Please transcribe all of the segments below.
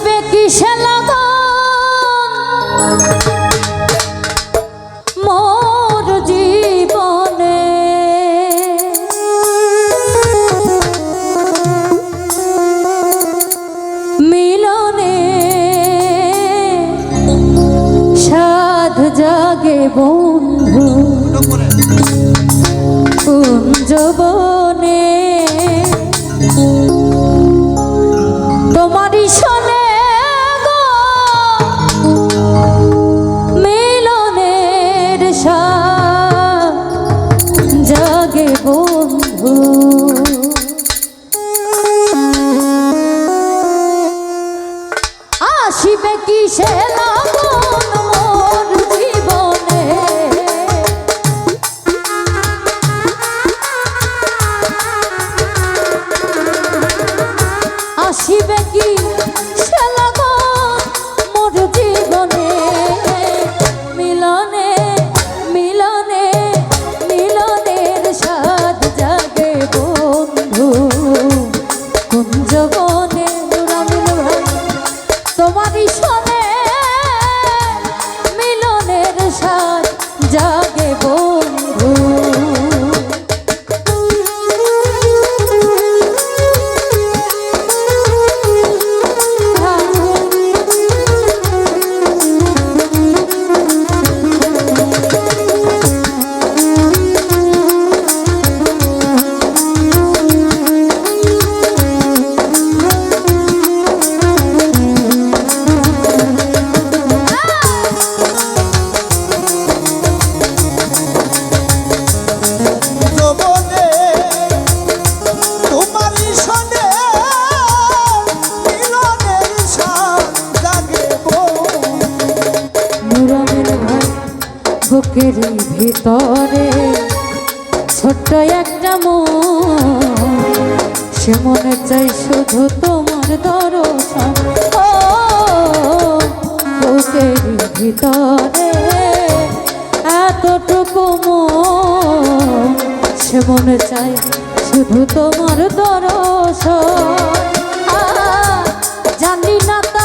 আসিবে কিসে লগন মোর জীবনে। মিলনে সাধ জাগে বন্ধু। কুঞ্জবনে তোমারই বন্ধু আসিবে কিসে লাগন মোর জীবনে? আসিবে কি বুকের ভিতরে ছোট্ট একটা মন। সে মনে চাই শুধু তোমার দর্শন। ও, বুকের ভিতরে এতটুকু মন। সে মনে চাই শুধু তোমার দর্শন। জানি না তা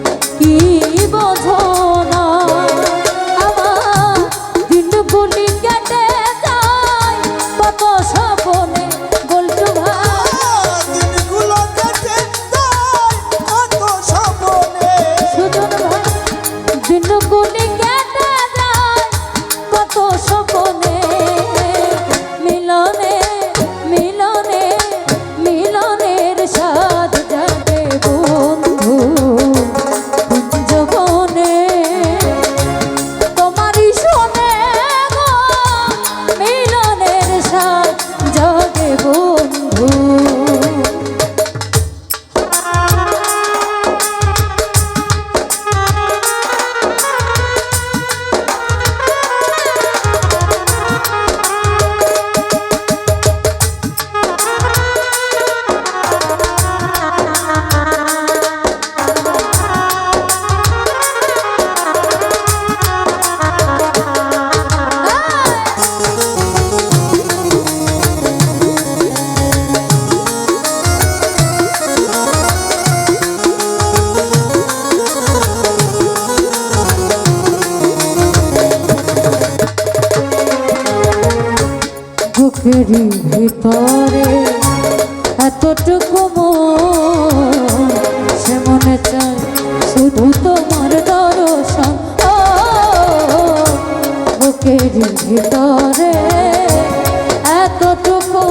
ভিতরে এতটুকু সে মনে চায় শুধু তোমার দর্শন। ও, বুকের ভিতরে এতটুকু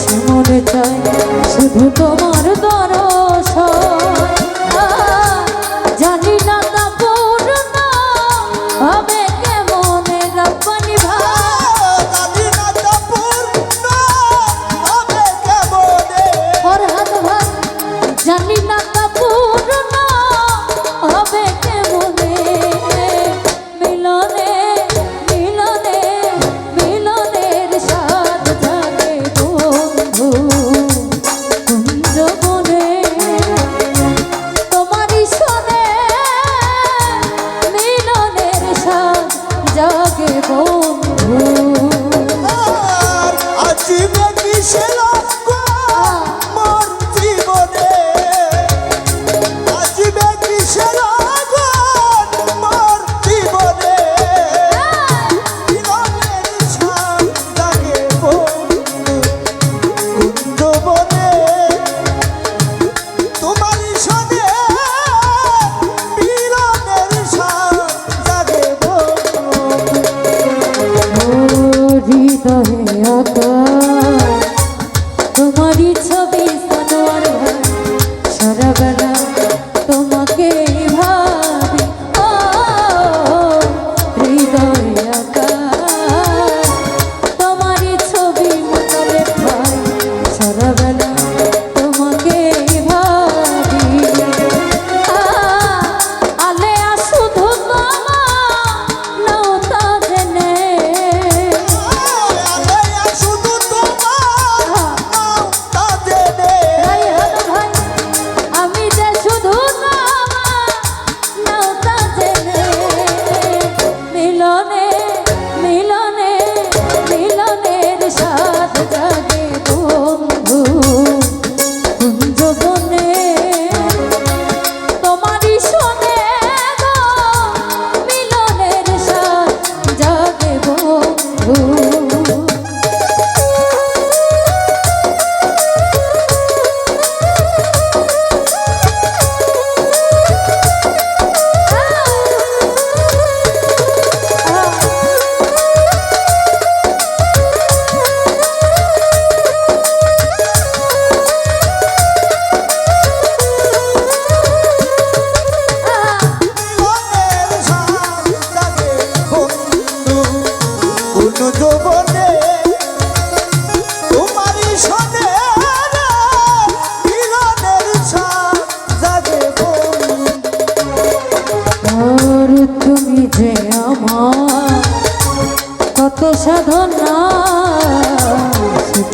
সে মনে চায় শুধু তোমার দর্শন।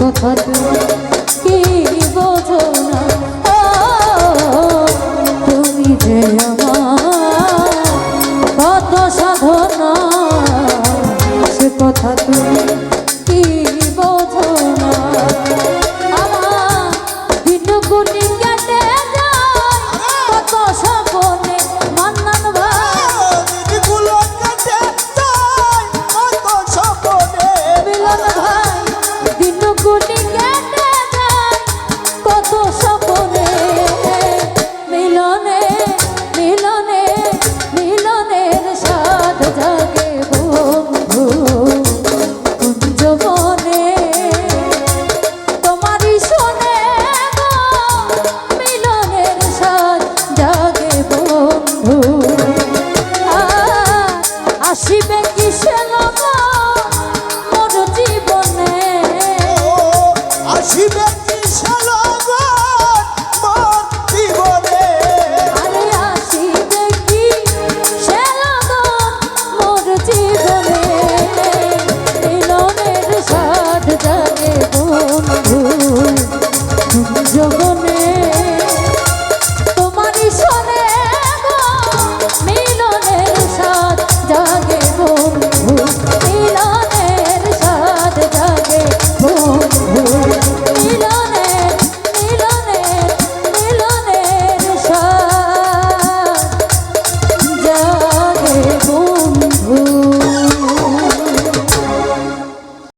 কথা তুমি কি বোঝো যে